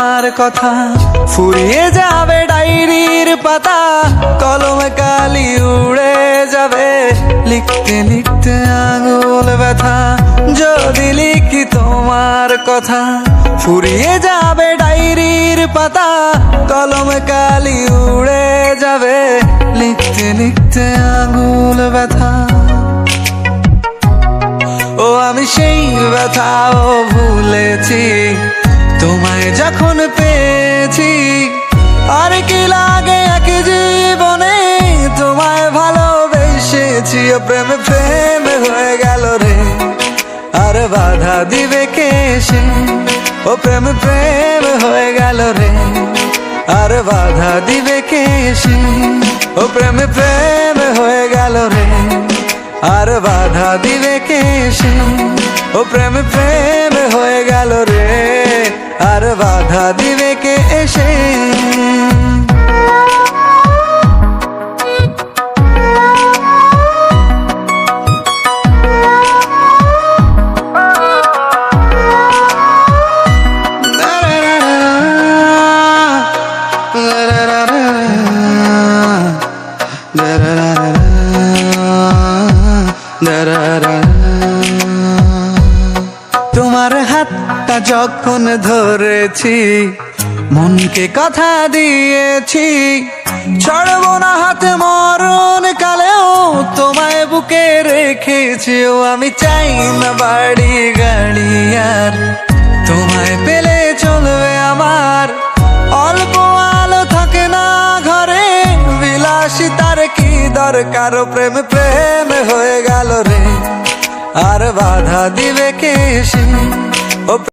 তোমার কথা। ফুরিয়ে যাবে ডায়েরির পাতা, কলমে কালি উড়ে যাবে। লিখতে লিখতে আঙুল ব্যথা, যদি লিখি তোমার কথা। ফুরিয়ে যাবে ডায়েরির পাতা, কলমে কালি উড়ে যাবে। লিখতে লিখতে আঙুল ব্যথা। ও আমি সেই ব্যথাও ভুলেছি। তোমায় যখন পেয়েছি, আর কি লাগে এক জীবনে? তোমায় ভালোবেসেছি প্রেম প্রেম হয়ে গেল রে। আর বাধা দিবে কে সে? ও প্রেম প্রেম হয়ে গেল রে। আর বাধা দিবে কে সে? ও প্রেম প্রেম হয়ে গেল রে। আর বাধা দিবে কে সে? ও প্রেম প্রেম তোমার হাতটা যখন ধরেছি, মনকে কথা দিয়েছি, ছড়বো না হাতে মরণ কালেও তোমায় বুকে রেখেছি। আমি চাই না বাড়ি গাড়ি আর তোমায় পেলে কি দরকার ও প্রেম প্রেম হয়ে গেল রে আর বাধা দিবে কে সে ও